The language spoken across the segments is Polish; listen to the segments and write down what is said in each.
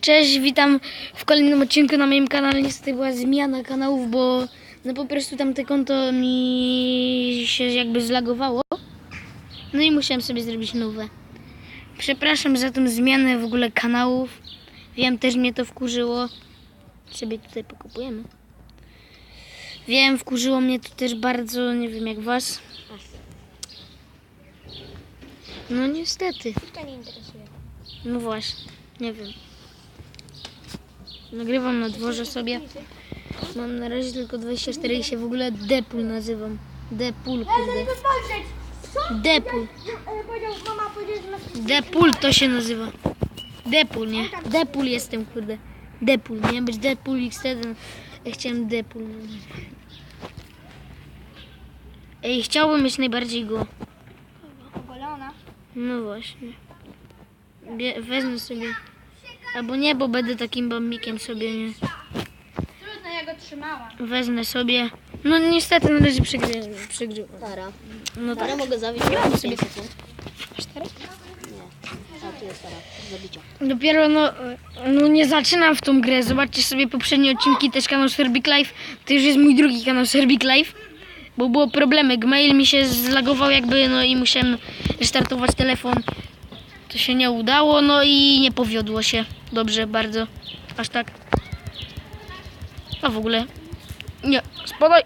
Cześć, witam w kolejnym odcinku na moim kanale. Niestety była zmiana kanałów, bo no po prostu tamte konto mi się jakby zlagowało. No i musiałem sobie zrobić nowe. Przepraszam za tą zmianę w ogóle kanałów. Wiem, też mnie to wkurzyło. Sobie tutaj pokupujemy. Wiem, wkurzyło mnie to też bardzo, nie wiem jak was. No niestety. To nie interesuje. No właśnie, nie wiem. Nagrywam na dworze sobie. Mam na razie tylko 24 i się w ogóle Depul nazywam. Depul, kurde. Depul. Depul to się nazywa. Depul, nie? Depul jestem, kurde. Depul, miałem być Depul X1. Ja chciałem Depul. Ej, chciałbym mieć najbardziej go. No właśnie. Bie- wezmę sobie. Albo nie, bo będę takim bambikiem sobie, nie. Trudno, ja go trzymałam. Wezmę sobie. No niestety na razie przegry- przegrywam. Stara. No tak. Stara mogę zawieźć Nie mam na sobie- 5 sekund. Cztery? Nie. A tu jest. Zabicia. Dopiero no, no nie zaczynam w tą grę. Zobaczcie sobie poprzednie odcinki, też kanał Serbik Live. To już jest mój drugi kanał Serbik Live. Bo było problemy. Gmail mi się zlagował jakby, no i musiałem restartować telefon. To się nie udało, no i nie powiodło się. Dobrze, bardzo. Aż tak. A w ogóle. Nie, spadaj.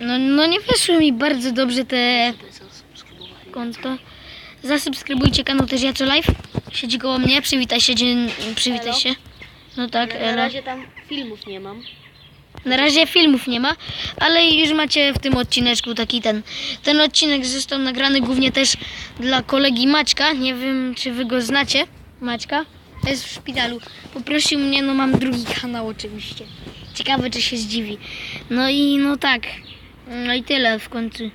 No, no nie wyszły mi bardzo dobrze te konto. Zasubskrybujcie kanał też Jaco Live. Siedzi koło mnie, przywitaj się, dzień, przywitaj się. No tak, Na elo. razie tam filmów nie mam. Na razie filmów nie ma, ale już macie w tym odcineczku taki ten. Ten odcinek został nagrany głównie też dla kolegi Maćka. Nie wiem, czy wy go znacie. Maćka jest w szpitalu. Poprosił mnie, no mam drugi kanał oczywiście. Ciekawe, czy się zdziwi. No i no tak. No i tyle w końcu.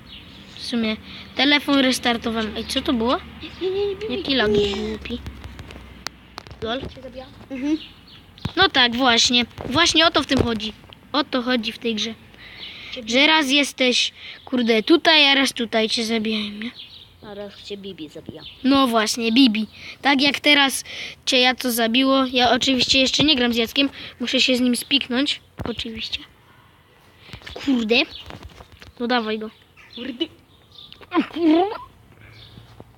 W sumie telefon restartowałem. Ej, co to było? Jaki lag głupi. Lol. Mhm. No tak, właśnie. Właśnie o to w tym chodzi. O to chodzi w tej grze. Że raz jesteś, kurde, tutaj, a raz tutaj cię zabijają, nie? A raz cię Bibi zabija. No właśnie, Bibi. Tak jak teraz cię ja to zabiło. Ja oczywiście jeszcze nie gram z Jackiem. Muszę się z nim spiknąć. Oczywiście. Kurde. No dawaj go. Kurde.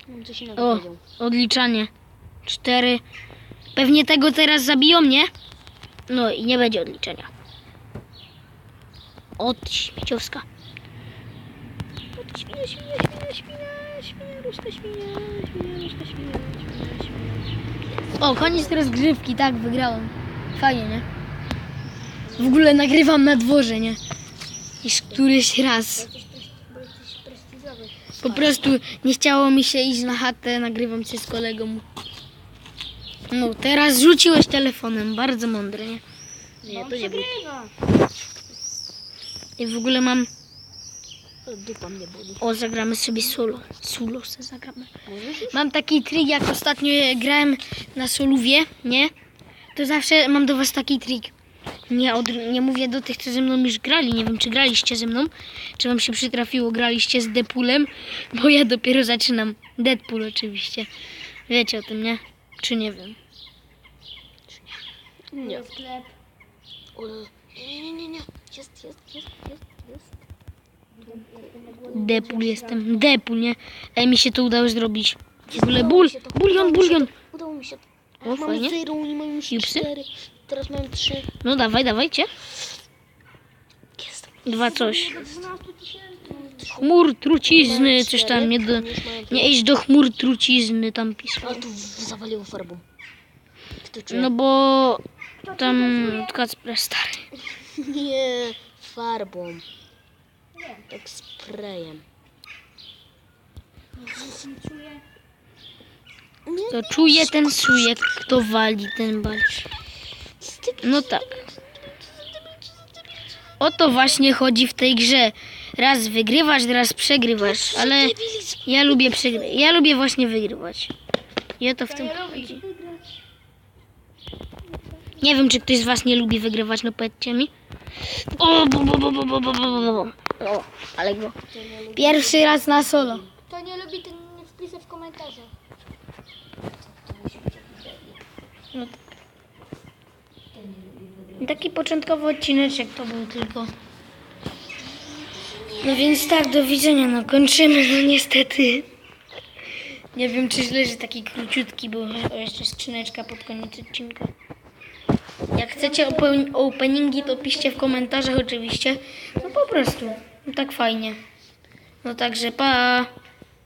Mam coś innego O, powiedział. odliczanie. Cztery. Pewnie tego teraz zabiją, nie? No i nie będzie odliczenia. Od śmieciowska. Od świnia, świnia, świnia, świnia, świnia, ruska świnia, świnia, ruska świnia, świnia, świnia. O, koniec rozgrywki, tak, wygrałem. Fajnie, nie? W ogóle nagrywam na dworze, nie? Już któryś raz. Po prostu nie chciało mi się iść na chatę, nagrywam się z kolegą. No, teraz rzuciłeś telefonem, bardzo mądry, nie? Nie, to nie był. I w ogóle mam... Dupa mnie boli. O, zagramy sobie solo. Solo se zagramy. Mam taki trik, jak ostatnio grałem na solówie, nie? To zawsze mam do was taki trik. Nie, od, nie mówię do tych, co ze mną już grali. Nie wiem, czy graliście ze mną, czy wam się przytrafiło, graliście z Deadpoolem, bo ja dopiero zaczynam. Deadpool oczywiście. Wiecie o tym, nie? Czy nie wiem? Nie. Sklep. O, Nie, nie, nie, nie. Jest, jest, jest, jest, jest. Deadpool jestem. Deadpool, nie? Ej, mi się to udało zrobić. W ogóle ból, bulion, bulion. Udało mi się. O, Mamy fajnie. zero, nie mamy już Jupsy? cztery. Teraz mam trzy. No dawaj, dawajcie. Dwa coś. Do 12 tysięcy. Chmur trucizny, coś tam nie do... Nie iść do chmur trucizny tam pisał. A tu w- zawaliło farbą. Kto czuje? No bo tam Kacper stary. Nie, farbą. Tak sprayem. To czuje ten czuje, kto wali ten balisz. No tak. O to właśnie chodzi w tej grze. Raz wygrywasz, raz przegrywasz, ale ja lubię przegrywać. Ja lubię właśnie wygrywać. I o to w tym chodzi. Nie wiem, czy ktoś z was nie lubi wygrywać, no powiedzcie mi. O, bo, bo, bo, bo, bo, bo, bo, bo. o ale go. Pierwszy raz na solo. Kto nie lubi, ten nie wpisze w komentarzach. No tak. Taki początkowy odcineczek to był tylko. No więc tak, do widzenia. No kończymy, no niestety. Nie wiem, czy źle, że taki króciutki był. Jeszcze skrzyneczka pod koniec odcinka. Jak chcecie open- openingi, to piszcie w komentarzach oczywiście. No po prostu. No tak fajnie. No także pa.